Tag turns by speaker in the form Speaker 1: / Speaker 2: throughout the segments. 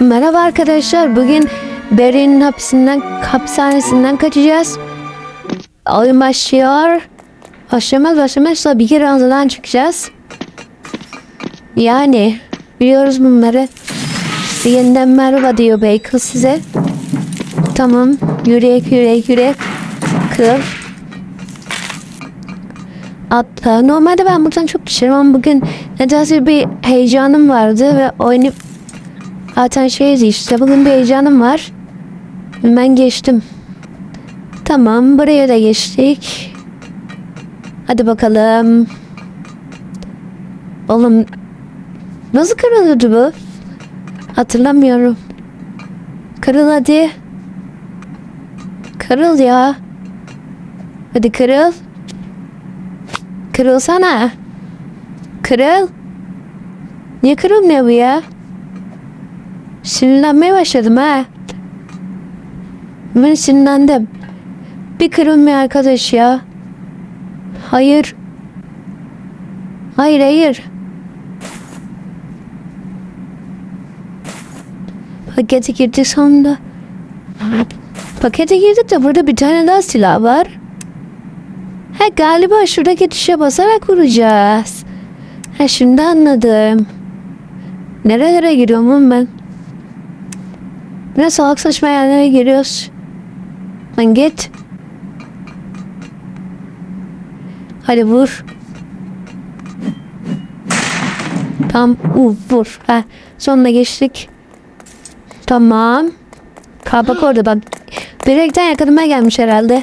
Speaker 1: Merhaba arkadaşlar. Bugün Barry'nin hapisinden, hapishanesinden kaçacağız. Oyun başlıyor. Başlamaz başlamaz tabii ki ranzadan çıkacağız. Yani biliyoruz bunları. Yeniden merhaba diyor Bacon size. Tamam. Yürek yürek yürek. Kır. Atla. Normalde ben buradan çok düşerim ama bugün nedense bir heyecanım vardı ve oynayıp Zaten şeydi işte bugün bir heyecanım var. Ben geçtim. Tamam buraya da geçtik. Hadi bakalım. Oğlum nasıl kırılıyordu bu? Hatırlamıyorum. Kırıl hadi. Kırıl ya. Hadi kırıl. Kırılsana. Kırıl. Niye kırılmıyor bu ya? Sinirlenmeye başladım ha. Ben sinirlendim. Bir kırılmıyor arkadaş ya. Hayır. Hayır hayır. Pakete girdik sonunda. Pakete girdik de burada bir tane daha silah var. Ha galiba şuradaki tuşa basarak vuracağız. Ha şimdi anladım. Nerelere giriyorum ben? Ne salak saçma yerlere giriyoruz. Lan git. Hadi vur. Tamam. Uh, vur. Ha, sonuna geçtik. Tamam. Kapak orada bak. Direkten yakalamaya gelmiş herhalde.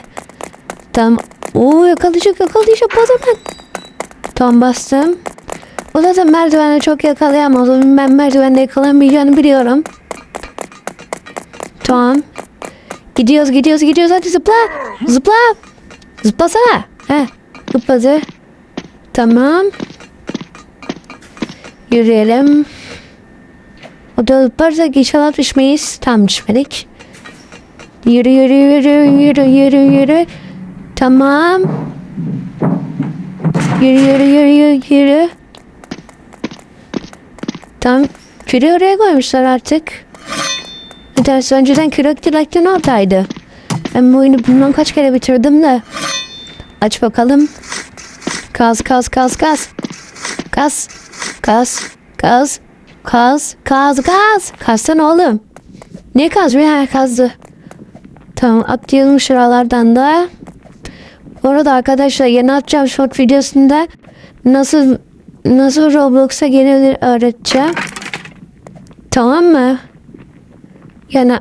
Speaker 1: Tamam. Oo yakalayacak yakalayacak bu adam. Tam bastım. O zaten merdiveni çok yakalayamaz. Ben merdivende yakalamayacağını biliyorum. Tamam. Gidiyoruz gidiyoruz gidiyoruz hadi zıpla. Zıpla. Zıplasana. He. Zıpladı. Tamam. Yürüyelim. O da zıplarsak inşallah düşmeyiz. Tam düşmedik. Yürü yürü yürü yürü yürü yürü. Tamam. Yürü yürü yürü yürü yürü. Tamam. Küre oraya koymuşlar artık. Ders önceden kürek dilekten oradaydı. Ben bu oyunu bilmem kaç kere bitirdim de. Aç bakalım. Kaz kaz kaz kaz. Kaz. Kaz. Kaz. Kaz. Kaz kaz. Kazsana oğlum. Ne kaz? Bir kazdı. Tamam atlayalım şuralardan da. Bu arada arkadaşlar yeni atacağım short videosunda nasıl nasıl Roblox'a gelilir öğreteceğim. Tamam mı? Yani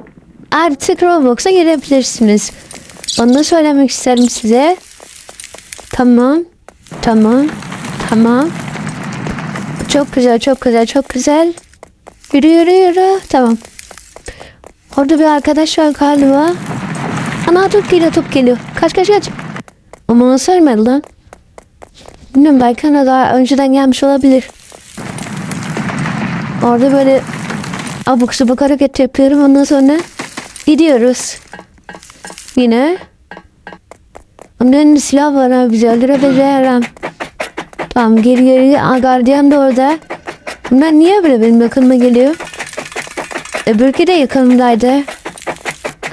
Speaker 1: artık Roblox'a girebilirsiniz. Onu söylemek isterim size. Tamam. Tamam. Tamam. Çok güzel, çok güzel, çok güzel. Yürü yürü yürü. Tamam. Orada bir arkadaş var galiba. Ana top geliyor, top geliyor. Kaç kaç kaç. Ama onu söylemedi lan. Bilmiyorum belki ona daha önceden gelmiş olabilir. Orada böyle abuk subuk hareket yapıyorum. Ondan sonra gidiyoruz. Yine. Elinde silah var abi. Bizi öldürebilirim. Tamam geri geri. Gardiyan da orada. Bunlar niye böyle benim yakınıma geliyor? Öbürkü de yakınımdaydı.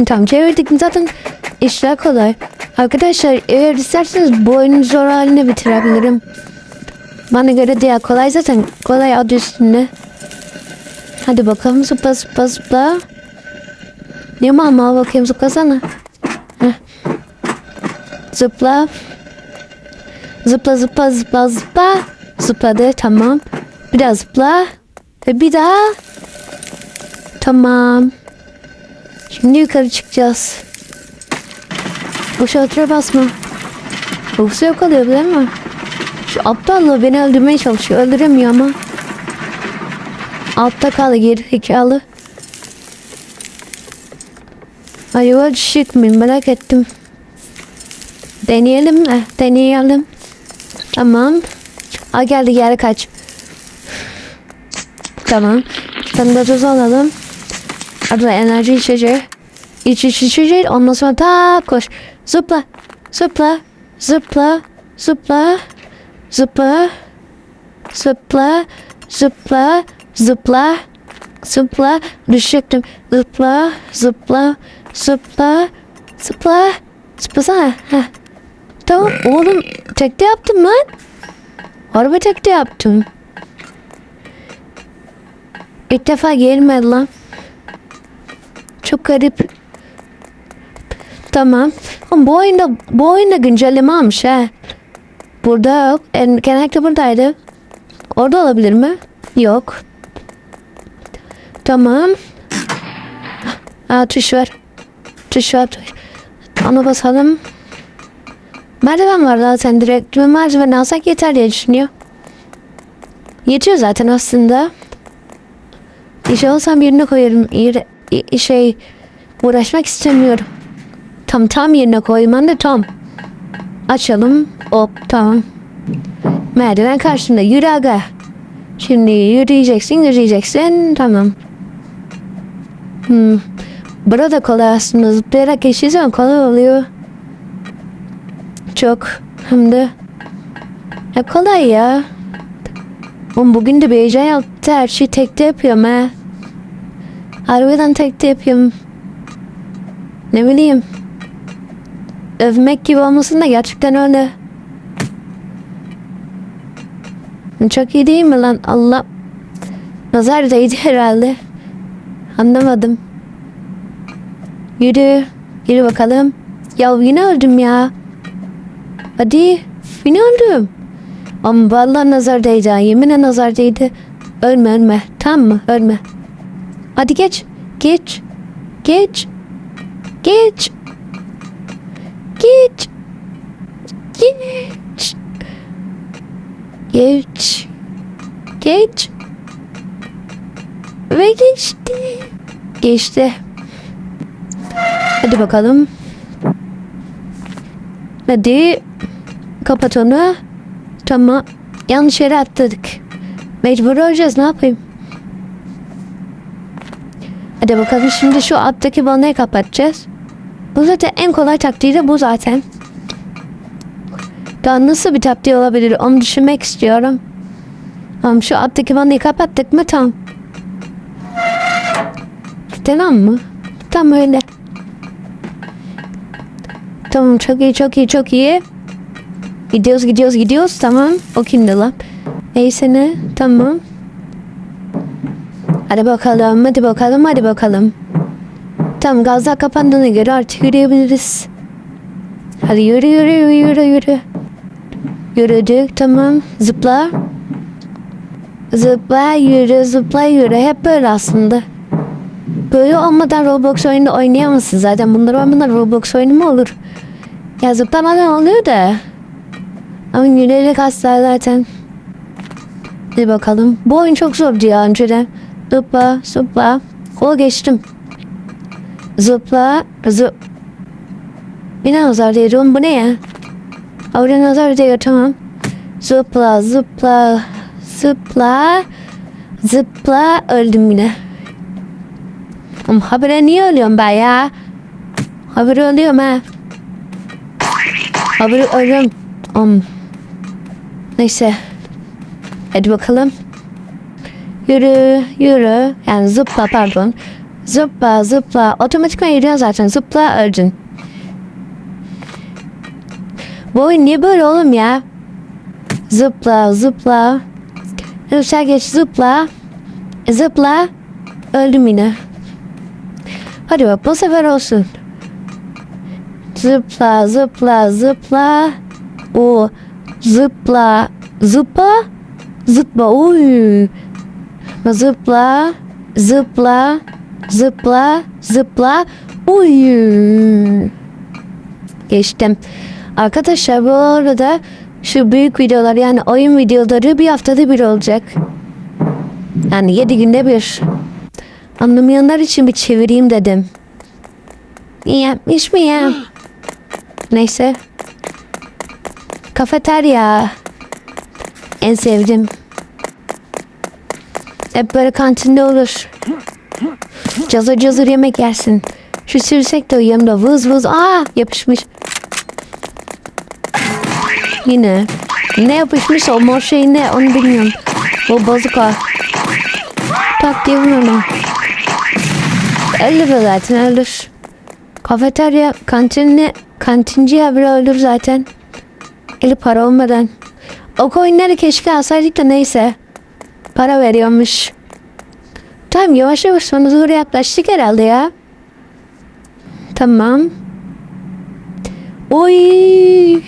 Speaker 1: Tamam çevirdik zaten işler kolay. Arkadaşlar eğer isterseniz bu oyunu zor haline bitirebilirim. Bana göre diğer kolay zaten kolay adı üstünde. Hadi bakalım zıpla zıpla zıpla. Ne mal bakayım zıplasana. Heh. Zıpla. Zıpla zıpla zıpla zıpla. Zıpladı tamam. Bir daha zıpla. Ve bir daha. Tamam. Şimdi yukarı çıkacağız. Bu şaltıra basma. Yoksa yok oluyor değil mi? Şu aptallığı beni öldürmeye çalışıyor. Öldüremiyor ama. Altta kal geri zekalı. Acaba düşecek miyim merak ettim. Deneyelim mi? Deneyelim. Tamam. Aa geldi geri kaç. Tamam. Sen de tuz alalım. Arada enerji içeceği. İç iç içeceği. Ondan sonra tak koş. Zıpla. Zıpla. Zıpla. Zıpla. Zıpla. Zıpla. Zıpla. Zıpla. Zıpla. Düşecektim. Zıpla. Zıpla. Zıpla. Zıpla. Zıplasana. Heh. Tamam oğlum tekte yaptım lan. Harbi tekte yaptım. İlk defa gelmedi lan. Çok garip. Tamam. Ama bu oyunda, bu oyunda güncelleme almış ha. Burada yok. En, genellikle buradaydı. Orada olabilir mi? Yok. Tamam. Aa tuş var. Tuş var. Tuş. Ona basalım. Merdiven var zaten direkt. Bir merdiven alsak yeter diye düşünüyor. Yetiyor zaten aslında. İşe olsam yerine koyarım. Yere, şey uğraşmak istemiyorum. Tam tam yerine koyman da tam. Açalım. Hop tamam. Merdiven karşında yürü aga. Şimdi yürüyeceksin yürüyeceksin. Tamam. Hmm. Burada kolay aslında. Zıplayarak geçtiği kolay oluyor. Çok. Hem de. Ya kolay ya. Oğlum bugün de bir heyecan yaptı. Her şeyi tekte yapıyorum ha. Harbiden tekte yapıyorum. Ne bileyim. Övmek gibi olmasın da gerçekten öyle. Çok iyi değil mi lan? Allah. Nazar değdi herhalde. Anlamadım. Yürü. Yürü bakalım. Ya yine öldüm ya. Hadi. Yine öldüm. Ama vallahi nazar değdi ha. Yeminle nazar değdi. Ölme ölme. Tamam mı? Ölme. Hadi geç. Geç. Geç. Geç. Geç. Geç. Geç. Geç. Ve geçti. Geçti. Hadi bakalım. Hadi. Kapat onu. Tamam. Yanlış yere atladık. Mecbur olacağız ne yapayım? Hadi bakalım şimdi şu alttaki vanayı kapatacağız. Bu zaten en kolay taktiği de bu zaten. Daha nasıl bir taktiği olabilir onu düşünmek istiyorum. Tamam şu alttaki vanayı kapattık mı tamam. Tamam mı? Tam öyle. Tamam çok iyi çok iyi çok iyi. Gidiyoruz gidiyoruz gidiyoruz tamam. O kimdi lan? Neyse ne tamam. Hadi bakalım hadi bakalım hadi bakalım. Tamam gazlar kapandığına göre artık yürüyebiliriz. Hadi yürü yürü yürü yürü yürü. Yürüdük tamam zıpla. Zıpla yürü zıpla yürü hep böyle aslında. Böyle olmadan Roblox oyunu oynayamazsın zaten. Bunlar olmadan Roblox oyunu mu olur? Ya zıplamadan oluyor da. Ama yürüyerek asla zaten. Hadi bakalım. Bu oyun çok zordu ya önceden. Zıpla zıpla. O geçtim. Zıpla zıp. Yine nazar değdi oğlum bu ne ya? Orada nazar değiyor tamam. Zıpla zıpla zıpla zıpla öldüm yine. Oğlum habire niye ölüyorum ben ya? Habire ölüyorum ha. Habire ölüyorum. Um. Neyse. Hadi bakalım. Yürü, yürü. Yani zıpla pardon. Zıpla, zıpla. Otomatikman yürüyor zaten. Zıpla, öldün. Bu oyun niye böyle oğlum ya? Zıpla, zıpla. Yürüsel geç, zıpla. Zıpla. Öldüm yine. Hadi bak bu sefer olsun. Zıpla, zıpla, zıpla. O zıpla, zıpla, zıpla. Oy. Zıpla, zıpla, zıpla, zıpla. Uy. Geçtim. Arkadaşlar bu arada şu büyük videolar yani oyun videoları bir haftada bir olacak. Yani yedi günde bir. Anlamayanlar için bir çevireyim dedim. İyi yapmış mı ya? Neyse. Kafeterya. En sevdim. Hep böyle kantinde olur. Cazır cazır yemek yersin. Şu sürsek de yanımda vız vız. Aa yapışmış. Yine. Ne yapışmış o mor şey ne onu bilmiyorum. O bazuka. tak diye vurmadım. Öldür zaten öldür. Kafeterya kantinine kantinciye bile öldür zaten. Eli para olmadan. O coinleri keşke alsaydık da neyse. Para veriyormuş. Tamam yavaş yavaş sona doğru yaklaştık herhalde ya. Tamam. Oy.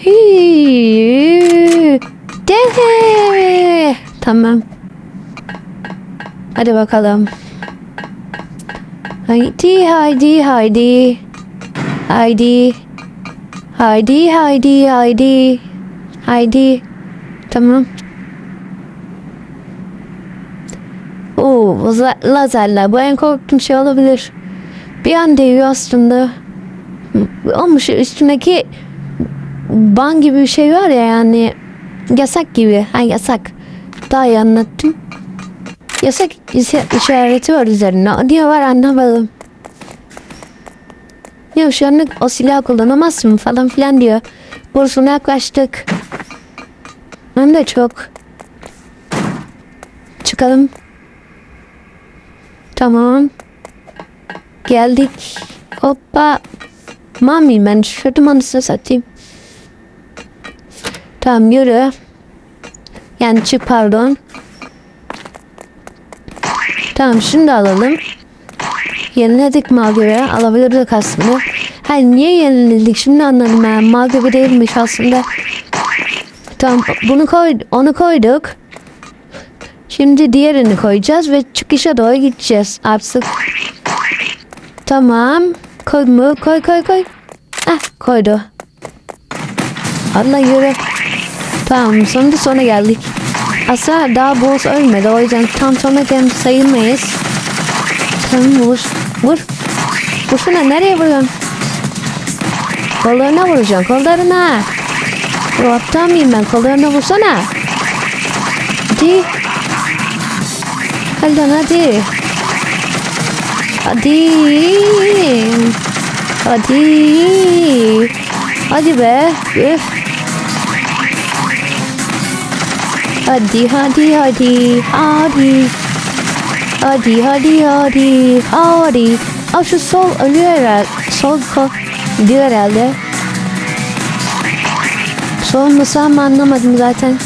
Speaker 1: hi. Deve. Tamam. Hadi bakalım. Haydi haydi haydi. Haydi. Haydi haydi haydi. Haydi. Tamam. Oo, lazer- lazerler. Bu en korktuğum şey olabilir. Bir an değiyor aslında. Ama şu üstündeki ban gibi bir şey var ya yani yasak gibi. Ha yasak. Daha iyi anlattım. Yasak işareti var üzerinde. Niye var anlamadım. Ya şu anlık o silahı kullanamazsın falan filan diyor. Bursuna yaklaştık. Hem de çok. Çıkalım. Tamam. Geldik. Hoppa. Mami ben şuradım anasını satayım. Tamam yürü. Yani çık pardon. Tamam da alalım. Yeniledik mal gibi. Alabilirdik aslında. Hayır niye yeniledik şimdi anladım ben. Mal gibi değilmiş aslında. Tamam bunu koy, onu koyduk. Şimdi diğerini koyacağız ve çıkışa doğru gideceğiz artık. Tamam. Koy mu? Koy koy koy. Ah koydu. Allah yürü. Tamam sonunda sona geldik. Aslında daha boss ölmedi o yüzden tam gelmiş sayılmayız. Tamam vur. Vur. Vursana nereye vuruyorsun? Kollarına vuracaksın kollarına. O aptal mıyım ben kollarına vursana. Hadi. Hadi lan hadi. Hadi. Hadi. Hadi be. Üf. Hadi hadi hadi. Hadi. Hadi hadi hadi. Hadi. Aa şu sol ölüyor herhalde. Sol kol gidiyor herhalde. Sol mu sağ mı anlamadım zaten.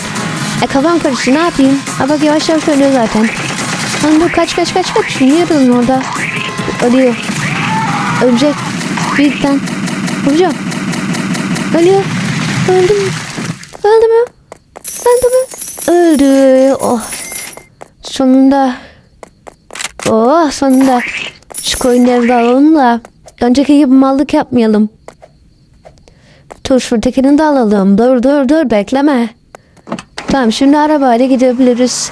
Speaker 1: E kafam karıştı ne yapayım? Ha bak yavaş yavaş ölüyor zaten. Lan dur kaç kaç kaç kaç. Niye durun orada? Ölüyor. Ölecek. Birden. Vuracağım. Ölüyor. Öldü mü? Öldü mü? Öldü mü? Öldü. Oh. Sonunda. Oh sonunda. Şu coinleri de alalım da. Önceki gibi mallık yapmayalım. Dur şuradakini de alalım. Dur dur dur bekleme. Tamam şimdi arabayla gidebiliriz.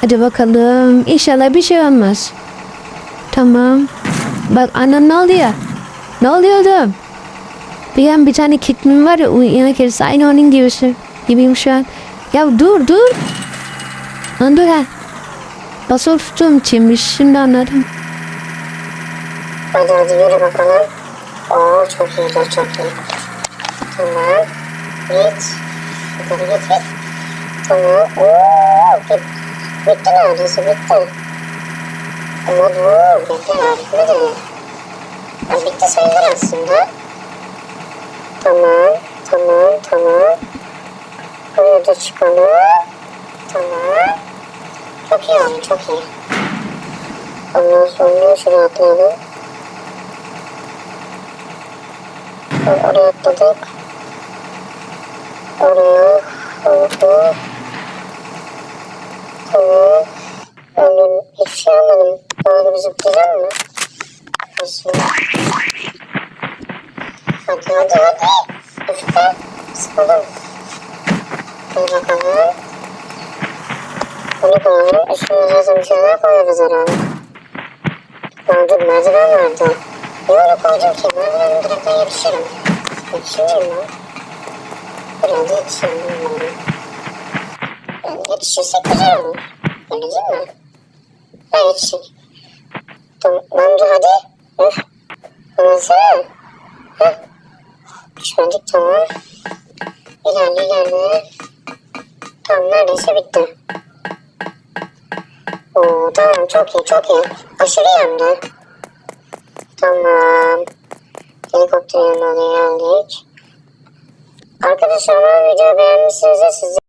Speaker 1: Hadi bakalım. İnşallah bir şey olmaz. Tamam. Bak anan ne oldu ya? Ne oluyordum? Bir an bir tane kitmin var ya uyuyan kedisi aynı onun gibisi. Gibiyim şu an. Ya dur dur. Lan dur ha. Basılı tuttuğum içinmiş. Şimdi anladım.
Speaker 2: Hadi hadi yürü bakalım. Oo çok iyi çok iyi. Tamam. Git. Yukarı git git. Tamam. Oo bit. Bitti neredeyse bitti. Ama dur bekle ya bitmedi. Ya bitti sayılır aslında. Tamam. Tamam tamam. Buraya da çıkalım. Tamam. Çok iyi oldu çok iyi. Ondan sonra şuraya atlayalım. Or- Oraya atladık. Oraya. Orada. Tamam. Öldüm. Hiçbir şey almadım. Böyle bir zıplayacak mı? Nasıl? Hadi hadi hadi. Üf be. Sıkıldım. Hadi bakalım. Bunu koyalım. Üstüne zaten bir şeyler koyarız herhalde. Lan dur merdiven vardı. Niye öyle koydum ki? Merdivenin direkten yetişirim. Yetişirim lan. Herhalde bilmiyorum. Yani yetişirsek güzel olur. Öyle değil mi? Ha yetişir. Tamam dur hadi. Öf. Anlasana. Heh. Şöyle tamam. İlerle ilerle. Tamam neredeyse bitti. Oo tamam çok iyi çok iyi. Aşırı de. Tamam. Helikopter yanına geldik. Arkadaşlar umarım videoyu beğenmişsinizdir. Sizi